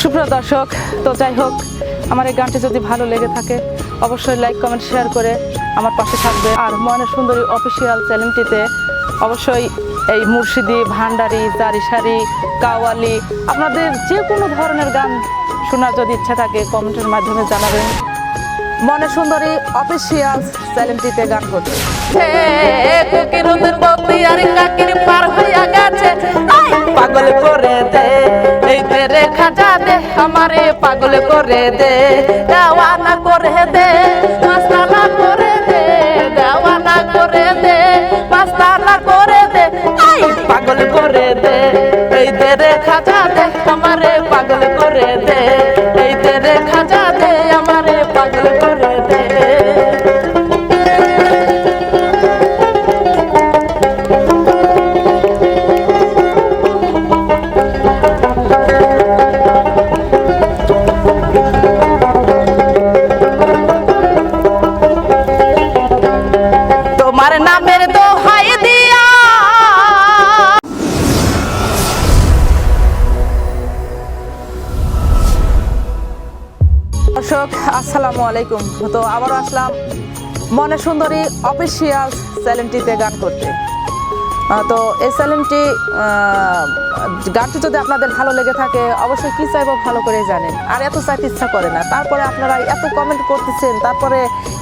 সুপ্রিয় দর্শক তো যাই হোক আমার এই গানটি যদি ভালো লেগে থাকে অবশ্যই লাইক কমেন্ট শেয়ার করে আমার পাশে থাকবে আর ময়না সুন্দরী অফিসিয়াল চ্যানেলটিতে অবশ্যই এই মুর্শিদি ভান্ডারি জারিসারি কাওয়ালি আপনাদের যে কোনো ধরনের গান শোনার যদি ইচ্ছা থাকে কমেন্টের মাধ্যমে জানাবেন মনে সুন্দরী অফিসিয়াল চ্যানেলটিতে গান করতে পার হইয়া গেছে পাগল করে দে। এই তেরে খাজা দে আমারে পাগল করে দে। দেওয়ানা করে দে মাস্তানা করে দে। দেওয়ানা করে দে মাস্তানা করে দে। আই, পাগল করে দে। এই তেরে খাজা দে আমারে পাগল করে দে। দর্শক, আসসালামু আলাইকুম। তো আবারও আসলাম মনে সুন্দরী অফিসিয়াল চ্যানেলটিতে গান করতে। তো এই চ্যানেলটি গানটি যদি আপনাদের ভালো লেগে থাকে, অবশ্যই কি চাইব ভালো করে জানেন। আর এত চাইতে ইচ্ছা করে না। তারপরে আপনারা এত কমেন্ট করতেছেন, তারপরে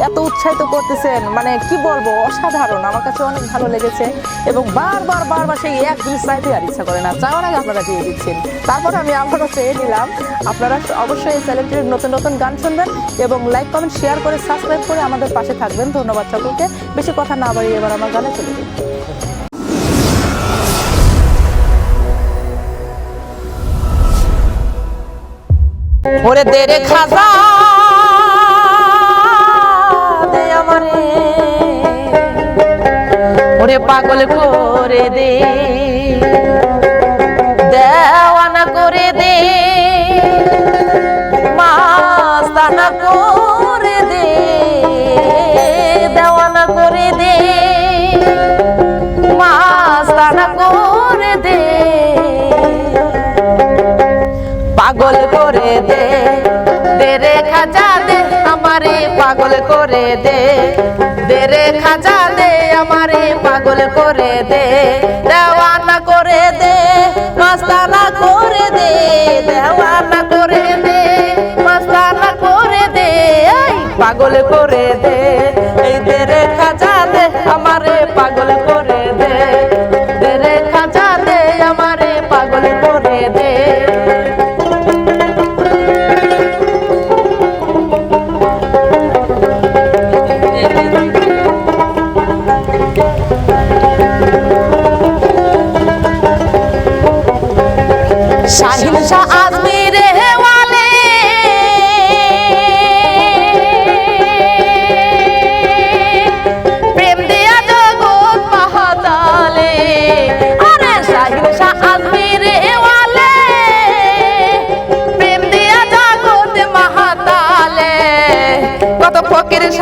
এত উৎসাহিত করতেছেন মানে কি বলব, অসাধারণ। আমার কাছে অনেক ভালো লেগেছে এবং বারবার বারবার সেই এক জিনিস চাইতে আর ইচ্ছা করে না। চাওয়ার আগে আপনারা দিয়ে দিচ্ছেন। তারপরে আমি আবারও চেয়ে নিলাম আপনারা অবশ্যই এই চ্যানেলটির নতুন নতুন গান শুনবেন এবং লাইক কমেন্ট শেয়ার করে সাবস্ক্রাইব করে আমাদের পাশে থাকবেন। ধন্যবাদ সকলকে। বেশি কথা না বাড়িয়ে এবার আমার গানে চলে দিন ওরে দেরে খাজা দে আমারে। ওরে পাগল করে দে। দেওয়ানা করে দে। মাস্তানা করে পাগল করে দে। দে রে খাজা দে, আমারে পাগল করে দে। দে রে খাজা দে, আমারে পাগল করে দে। দেওয়ানা করে দে, মাস্তানা করে দে। দেওয়ানা করে দে, মাস্তানা করে দে। পাগল করে দে।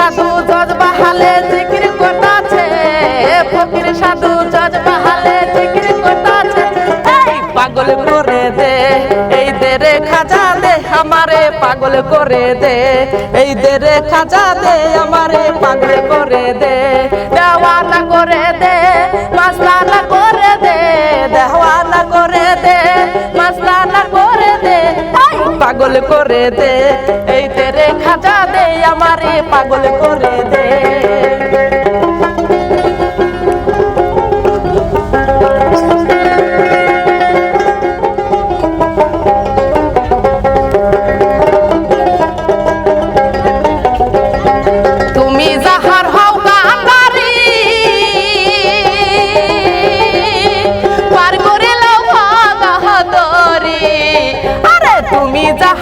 সাধু জজ বাহালে জিকির করতাছে। ফকির সাধু জজ বাহালে জিকির করতাছে। এই পাগল করে দে, এই দে রে খাজা দে আমারে পাগল করে দে। এই দে রে খাজা দে আমারে পাগল করে দে। দেওয়ানা করে দে পাগল করে দে। এই তেরে খাজা দে আমারে পাগল করে দে।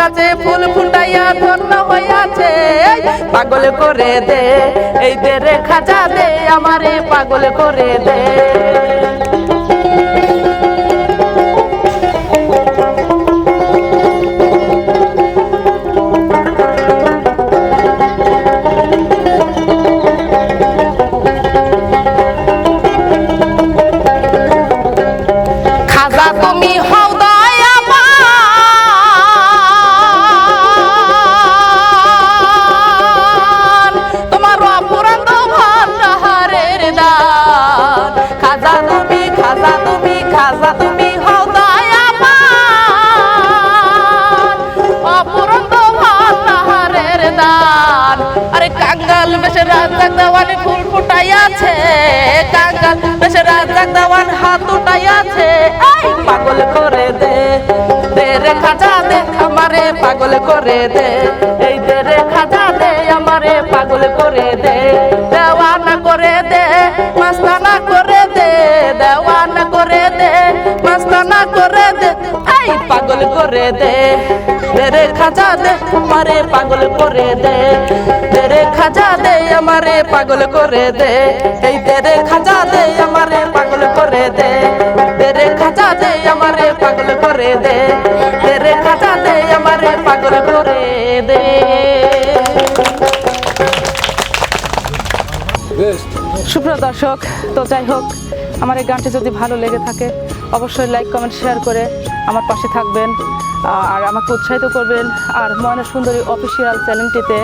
গাছে ফুল ফুটাইয়া ধন্য হইয়াছে। পাগল করে দে, এই দে রে খাজা দে আমারে পাগল করে দে। তুমি খাজা তুমি খাজা তুমি খাজা তুমি হও দয়াবান। অপুরান্ত ভান্ডারের দান। আরে কাঙ্গাল বেশে রাজাক দেওয়ানি ফুল ফুটাইয়াছে। কাঙ্গাল বেশে রাজাক দেওয়ান হাত উঠাইয়াছে। এই পাগল করে দে দে রে খাজা দে আমারে পাগল করে দে। এই দে রে খাজা দে আমারে পাগল করে দে। দে রে খাজা দে, আমারে পাগল করে দে। রে খাজা দে, আমারে পাগল করে দে। এই দে রে খাজা দে, আমারে পাগল করে দে। রে খাজা দে, আমারে পাগল করে দে। রে খাজা দে, আমারে পাগল করে দে। সুপ্রিয় দর্শক, তো যাই হোক, আমার এই গানটি যদি ভালো লেগে থাকে, অবশ্যই লাইক কমেন্ট শেয়ার করে আমার পাশে থাকবেন আর আমাকে উৎসাহিত করবেন। আর ময়না সুন্দরী অফিসিয়াল চ্যানেলটিতে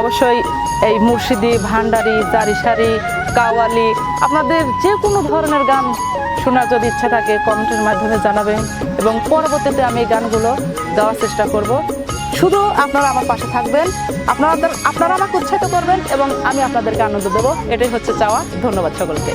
অবশ্যই এই মুর্শিদি, ভান্ডারি জারিসারি কাওয়ালি, আপনাদের যে কোনো ধরনের গান শোনার যদি ইচ্ছা থাকে, কমেন্টের মাধ্যমে জানাবেন এবং পরবর্তীতে আমি এই গানগুলো দেওয়ার চেষ্টা করব। শুধু আপনারা আমার পাশে থাকবেন আপনাদের আপনারা আমাকে উৎসাহিত করবেন এবং আমি আপনাদেরকে আনন্দ দেবো। এটাই হচ্ছে চাওয়া। ধন্যবাদ সকলকে।